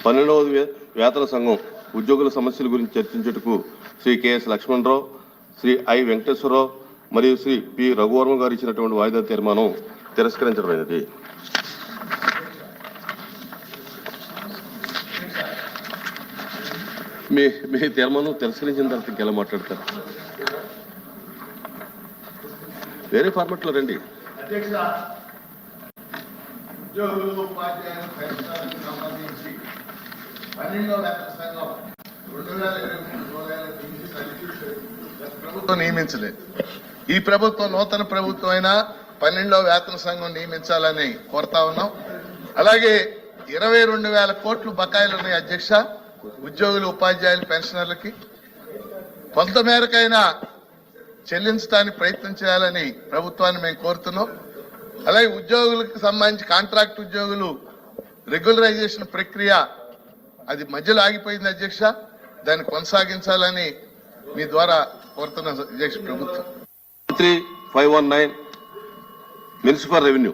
పన్నెండవ వేతన సంఘం ఉద్యోగుల సమస్యల గురించి చర్చించుటకు Shri K S Lakshmanarao Shri I Venkateswararao మరియు శ్రీ పి రఘువర్మ గారు ఇచ్చినటువంటి వాయిదా తీర్మానం తిరస్కరించడమైనది మీ మీ తీర్మానం తిరస్కరించిన తర్వాత ఇంకెలా మాట్లాడతారు? వేరే ఫార్మాట్లో రండి అధ్యక్ష ఉద్యోగులు ఉపాధ్యాయులు పెన్షన్లకు సంబంధించి సంఘం రెండు వేల ఇరవై మూడు ప్రభుత్వం నియమించలేదు. ఈ ప్రభుత్వం నూతన ప్రభుత్వం అయినా పన్నెండో వేతన సంఘం నియమించాలని కోరుతా ఉన్నాం. అలాగే ఇరవై రెండు వేల కోట్లు బకాయిలు ఉన్నాయి అధ్యక్ష ఉద్యోగులు ఉపాధ్యాయులు పెన్షనర్లకి. కొంత మేరకైనా చెల్లించడానికి ప్రయత్నం చేయాలని ప్రభుత్వాన్ని మేము కోరుతున్నాం. అలాగే ఉద్యోగులకు సంబంధించి కాంట్రాక్ట్ ఉద్యోగులు రెగ్యులరైజేషన్ ప్రక్రియ అది మధ్యలో ఆగిపోయింది అధ్యక్ష. దాన్ని కొనసాగించాలని మీ ద్వారా కోరుతున్న అధ్యక్ష ప్రభుత్వం. Three five one nine municipal revenue